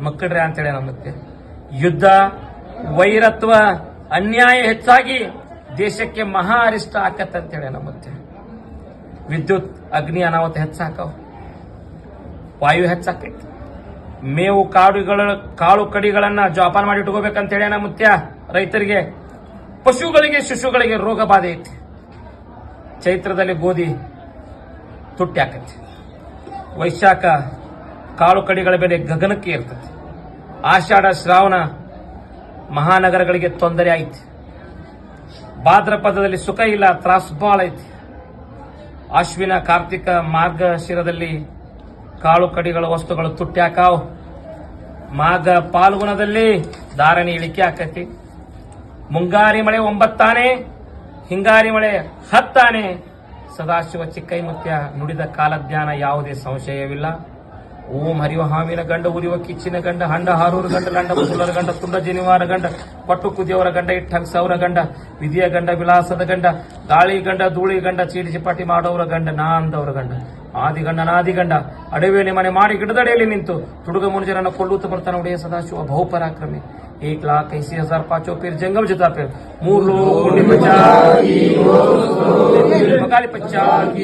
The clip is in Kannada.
ಮಕ್ಕಳ್ರೆ ಅಂತೇಳಿ ನಮ್ಮತ್ತೆ ಯುದ್ಧ, ವೈರತ್ವ, ಅನ್ಯಾಯ ಹೆಚ್ಚಾಗಿ ದೇಶಕ್ಕೆ ಮಹಾ ಅರಿಷ್ಟ ಆಕತ್ತೆ ಅಂತೇಳಿ ನಮ್ಮತ್ತೆ ವಿದ್ಯುತ್, ಅಗ್ನಿ ಅನಾಹುತ ಹೆಚ್ಚಾಕವು. ವಾಯು ಹೆಚ್ಚಾಕೈತಿ. ಮೇವು ಕಾಡುಗಳ ಕಾಳು ಕಡಿಗಳನ್ನ ಜೋಪಾನ ಮಾಡಿ ಇಟ್ಕೋಬೇಕಂತ ಹೇಳಿ ಮುತ್ಯ ರೈತರಿಗೆ. ಪಶುಗಳಿಗೆ, ಶಿಶುಗಳಿಗೆ ರೋಗ ಬಾಧೆ ಐತಿ. ಚೈತ್ರದಲ್ಲಿ ಗೋಧಿ ತುಟ್ಟಿ ಆಕೈತಿ. ವೈಶಾಖ ಕಾಳು ಕಡಿಗಳ ಬೆಲೆ ಗಗನಕ್ಕೆ ಇರ್ತದೆ ಆಷಾಢ, ಶ್ರಾವಣ ಮಹಾನಗರಗಳಿಗೆ ತೊಂದರೆ ಐತಿ ಭಾದ್ರಪದದಲ್ಲಿ ಸುಖ ಇಲ್ಲ, ತ್ರಾಸು ಬಾಳ ಐತಿ. ಅಶ್ವಿನ, ಕಾರ್ತಿಕ ಮಾರ್ಗಶಿರದಲ್ಲಿ ಕಾಳು ಕಡಿಗಳ ವಸ್ತುಗಳು ತುಟ್ಟಿ ಹಾಕಾವ್. ಮಾಘ ಪಾಲ್ಗುಣದಲ್ಲಿ ಧಾರಣಿ ಇಳಿಕೆ ಆಕತಿ. ಮುಂಗಾರಿ ಮಳೆ ಒಂಬತ್ತಾನೆ, ಹಿಂಗಾರಿ ಮಳೆ ಹತ್ತಾನೆ. ಸದಾಶಿವ ಚಿಕ್ಕೈಮುತ್ಯ ನುಡಿದ ಕಾಲಜ್ಞಾನ ಯಾವುದೇ ಸಂಶಯವಿಲ್ಲ. ಓಂ ಹರಿವ ಹಾವಿನ ಗಂಡ, ಉರಿವ ಕಿಚ್ಚಿನ ಗಂಡ ಹಂಡ ಹಾರೂರು ಗಂಡ ಲಂಡ ಮುಸುಲರ ಗಂಡ, ತುಂಡ, ಜನಿವಾರ ಗಂಡ ಪಟ್ಟು ಕುದಿಯವರ ಗಂಡ, ಇಟ್ಟಂಗ್ ಸೌರ ಗಂಡ, ವಿಧಿಯ ಗಂಡ, ವಿಲಾಸದ ಗಂಡ, ಗಾಳಿ ಗಂಡ, ಧೂಳಿ ಗಂಡ ಚೀಡಿಸಿ ಚಿಪಾಟಿ ಮಾಡೋರ ಗಂಡ, ನಾಂದವರ ಗಂಡ, ಆದಿ ಗಂಡ ಆದಿಗಂಡ ನಾದಿಗಂಡ ಅಡವಿಯಲ್ಲಿ ಮನೆ ಮಾಡಿ ಗಿಡದಡೆಯಲ್ಲಿ ನಿಂತು ತುಡುಗ ಮುನುಜರನ್ನು ಕೊಳ್ಳುತ್ತ ಬರ್ತಾನೆ ಒಡೆಯ ಸದಾಶಿವ ಬಹುಪರಾಕ್ರಮಿ. एक लाख ऐसी हज़ार पाँचों फिर जंगम जता फिर मूर लो मकाली पचास